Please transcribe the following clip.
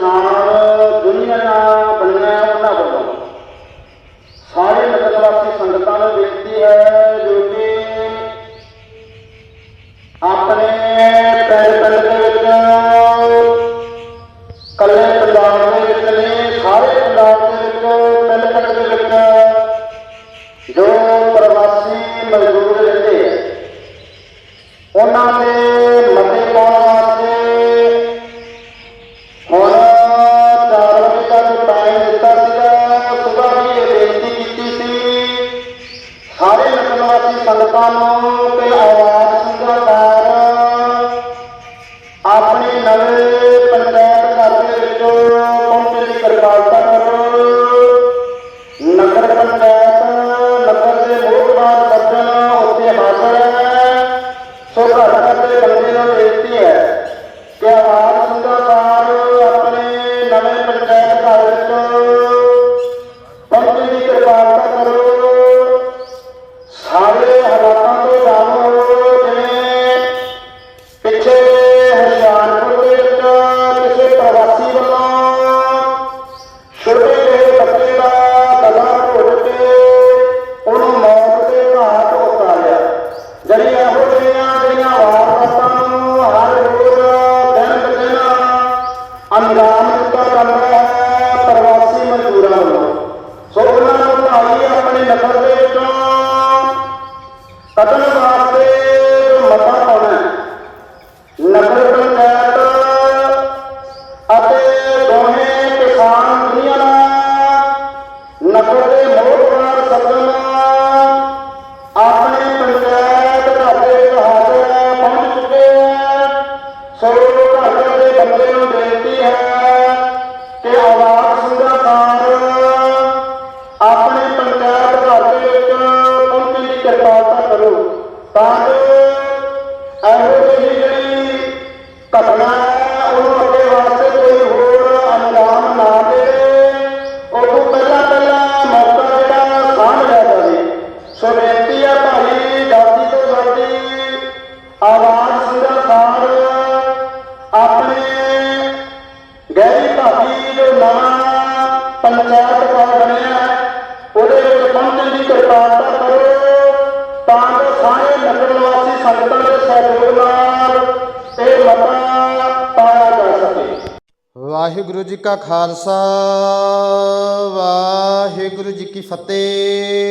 Ah. ਸੰਗਤਾਂ ਨੂੰ ਤੇ ਆਵਾਜ਼ ਕਦਮ ਵਾਸਤੇ ਮਤਾ ਪਾਉਣਾ ਨਗਰ ਪੰਚਾਇਤ ਅਤੇ ਦੋਵੇਂ ਕਿਸਾਨ ਦੁਨੀਆ ਨਗਰ ਦੇ ਪ੍ਰਾਰਥਨਾ ਕਰੋ। ਤਾਂ ਜੋ ਸਾਰੇ ਨਗਰ ਨਿਵਾਸੀ ਸੰਗਤਾਂ ਦੇ ਸਹਿਯੋਗ ਨਾਲ ਇਹ ਮਤਾ ਪਾਇਆ ਜਾ ਸਕੇ। ਵਾਹਿਗੁਰੂ ਜੀ ਕਾ ਖਾਲਸਾ, ਵਾਹਿਗੁਰੂ ਜੀ ਕੀ ਫਤਿਹ।